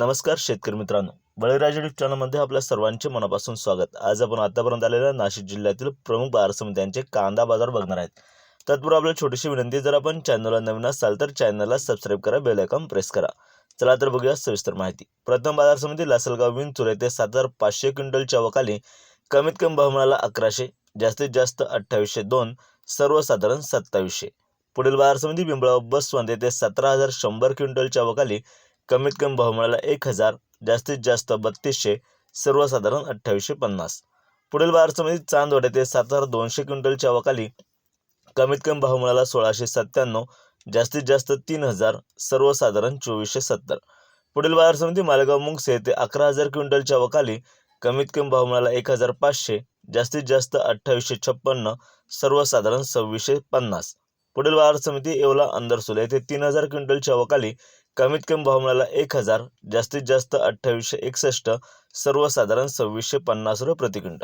नमस्कार शेतकरी मित्रांनो. बळीराजा यूट्यूब चॅनलमध्ये आपल्या सर्वांचे मनापासून स्वागत. आज आपण आतापर्यंत आलेल्या नाशिक जिल्ह्यातील प्रमुख बाजार समित्यांचे कांदा बाजार बघणार आहेत. तत्पूर्वी आपल्याला छोटीशी विनंती जर आपण चॅनलला नवीन असाल तर चॅनलला सबस्क्राईब करा बेल आयकॉन प्रेस करा. चला तर बघूया सविस्तर माहिती. प्रथम बाजार समिती लासलगाव विंचूर येथे सात हजार पाचशे क्विंटलच्या वकाली कमीत कमी भाव मिळाला अकराशे जास्तीत जास्त अठ्ठावीसशे दोन सर्वसाधारण सत्तावीसशे. पुढील बाजार समिती पिंपळा बसवंत येथे सतरा हजार शंभर क्विंटलच्या वकाली कमीत कमी भाव मिळाला एक हजार जास्तीत जास्त बत्तीसशे सर्वसाधारण अठ्ठावीसशे पन्नास. पुढील बाजार समिती चांदवड येथे सात हजार दोनशे क्विंटलच्या वकाली कमीत कमी भाव मिळाला सोळाशे सत्त्याण्णव जास्तीत जास्त तीन हजार सर्वसाधारण चोवीसशे सत्तर. पुढील बाजार समिती मालेगाव मुंगसे येथे अकरा हजार क्विंटलच्या वकाली कमीत कमी भाव मिळाला एक हजार पाचशे जास्तीत जास्त अठ्ठावीसशे छप्पन्न सर्वसाधारण सव्वीसशे पन्नास. पुढील बाजार समिती येवला अंदरसुल येथे तीन हजार क्विंटलच्या वकाली कमीत कमी भाव मिळाला एक हजार जास्तीत जास्त अठ्ठावीसशे एकसष्ट सर्वसाधारण सव्वीसशे पन्नास रुपये प्रति क्विंटल